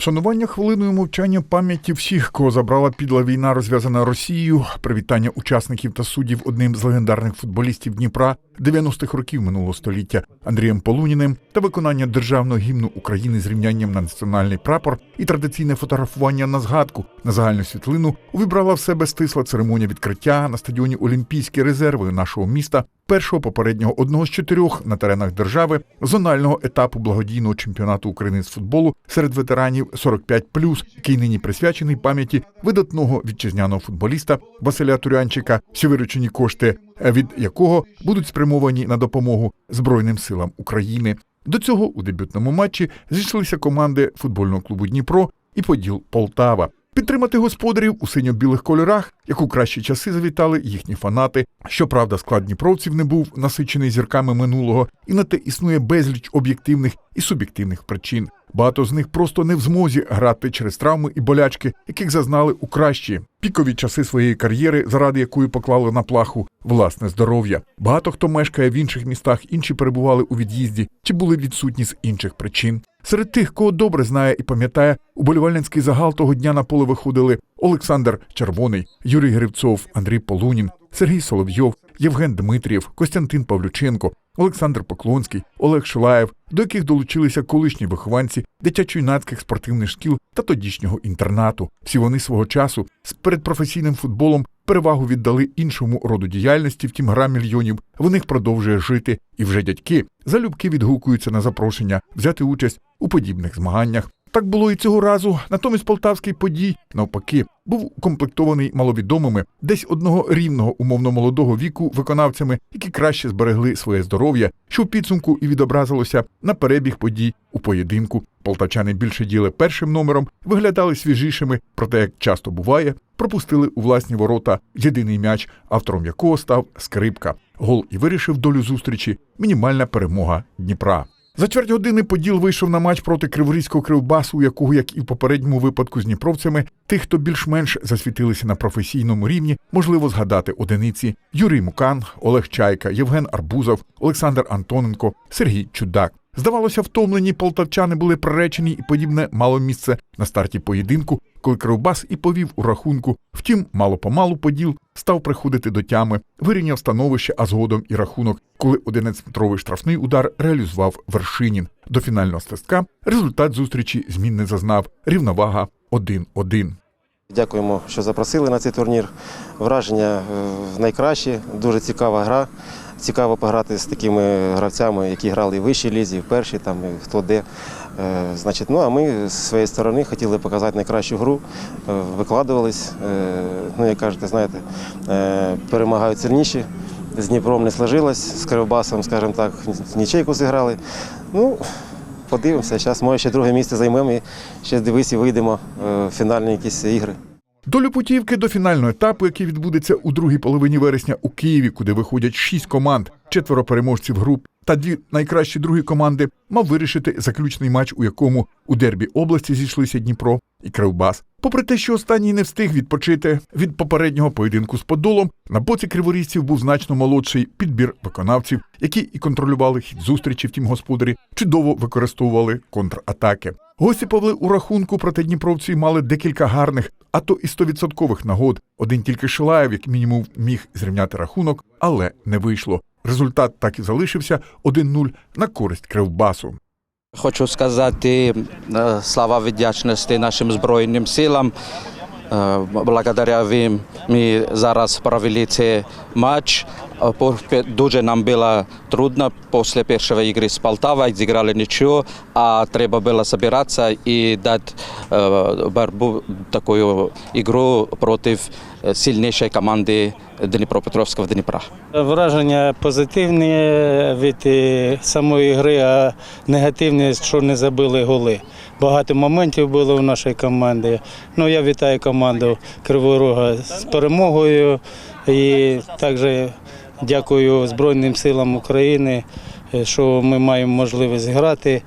Вшанування хвилиною мовчання пам'яті всіх, кого забрала підла війна, розв'язана Росією, привітання учасників та суддів одним з легендарних футболістів Дніпра 90-х років минулого століття Андрієм Полуніним та виконання державного гімну України з рівнянням на національний прапор і традиційне фотографування на згадку. На загальну світлину увібрала в себе стисла церемонія відкриття на стадіоні Олімпійські резерви нашого міста першого попереднього одного з чотирьох на теренах держави зонального етапу благодійного чемпіонату України з футболу серед ветеранів 45+, який нині присвячений пам'яті видатного вітчизняного футболіста Василя Турянчика, всі виручені кошти від якого будуть спрямовані на допомогу Збройним силам України. До цього у дебютному матчі зійшлися команди футбольного клубу Дніпро і Поділ Полтава. Підтримати господарів у синьо-білих кольорах, як у кращі часи завітали їхні фанати. Щоправда, склад дніпровців не був насичений зірками минулого, і на те існує безліч об'єктивних і суб'єктивних причин. Багато з них просто не в змозі грати через травми і болячки, яких зазнали у кращі пікові часи своєї кар'єри, заради якої поклали на плаху власне здоров'я. Багато хто мешкає в інших містах, інші перебували у від'їзді чи були відсутні з інших причин. Серед тих, кого добре знає і пам'ятає, уболівальницький загал того дня на поле виходили Олександр Червоний, Юрій Гривцов, Андрій Полунін, Сергій Соловйов, Євген Дмитрієв, Костянтин Павлюченко, Олександр Поклонський, Олег Шилаєв, до яких долучилися колишні вихованці дитячо-юнацьких спортивних шкіл та тодішнього інтернату. Всі вони свого часу з передпрофесійним футболом перевагу віддали іншому роду діяльності, втім гра мільйонів в них продовжує жити, і вже дядьки залюбки відгукуються на запрошення взяти участь у подібних змаганнях. Так було і цього разу. Натомість полтавський подій, навпаки, був укомплектований маловідомими, десь одного рівного умовно молодого віку виконавцями, які краще зберегли своє здоров'я, що в підсумку і відобразилося на перебіг подій у поєдинку. Полтавчани більше діли першим номером, виглядали свіжішими, проте, як часто буває, пропустили у власні ворота єдиний м'яч, автором якого став скрипка. Гол і вирішив долю зустрічі. Мінімальна перемога Дніпра. За чверть години Поділ вийшов на матч проти Криворізького кривбасу, у якого, як і в попередньому випадку з дніпровцями, тих, хто більш-менш засвітилися на професійному рівні, можливо згадати одиниці: Юрій Мукан, Олег Чайка, Євген Арбузов, Олександр Антоненко, Сергій Чудак. Здавалося, втомлені полтавчани були приречені, і подібне мало місце на старті поєдинку, коли Кривбас і повів у рахунку. Втім, мало помалу поділ став приходити до тями, вирівняв становище, а згодом і рахунок, коли 11-метровий штрафний удар реалізував Вершинін. До фінального свистка результат зустрічі змін не зазнав. Рівновага 1-1. Дякуємо, що запросили на цей турнір. Враження е, найкращі, дуже цікава гра. Цікаво пограти з такими гравцями, які грали в вищій лізі, в першій, там, хто де. Е, Значить, ну, а ми з своєї сторони хотіли показати найкращу гру, е, викладувались. Е, Ну, як кажете, знаєте, перемагають сильніші. З Дніпром не сложилось, з Кривбасом, скажімо так, нічейку зіграли. Ну, подивимося, зараз може ще друге місце займемо і ще дивись і вийдемо в фінальні якісь ігри. Долю путівки до фінального етапу, який відбудеться у другій половині вересня у Києві, куди виходять шість команд, четверо переможців груп та дві найкращі другі команди, мав вирішити заключний матч, у якому у дербі області зійшлися Дніпро і Кривбас. Попри те, що останній не встиг відпочити від попереднього поєдинку з Подолом, на боці криворізців був значно молодший підбір виконавців, які і контролювали хід зустрічі, втім господарі чудово використовували контратаки. Гості повели у рахунку, проте дніпровці мали декілька гарних, а то і стовідсоткових нагод. Один тільки Шилаєв, як мінімум, міг зрівняти рахунок, але не вийшло. Результат так і залишився 1-0 на користь Кривбасу. Хочу сказати е, слава вдячності нашим Збройним силам. Е, Благодаря їм ми зараз провели цей матч. Е, Дуже нам було трудно після першої ігри з Полтавою, зіграли нічого, а треба було збиратися і дати боротьбу, таку ігру проти сильнішої команди Дніпропетровського Дніпра. Враження позитивні від е, самої гри, а негативні, що не забили голи. Багато моментів було в нашій команді. Ну, я вітаю команду Криворога з перемогою і також дякую Збройним силам України, е, що ми маємо можливість грати.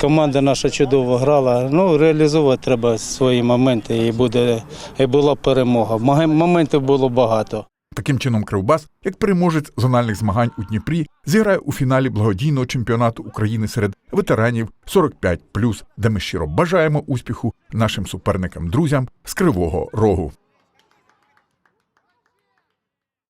Команда наша чудово грала. Ну, реалізовувати треба свої моменти і буде і була перемога. Моментів було багато. Таким чином, Кривбас, як переможець зональних змагань у Дніпрі, зіграє у фіналі благодійного чемпіонату України серед ветеранів 45+, де ми щиро бажаємо успіху нашим суперникам-друзям з Кривого Рогу.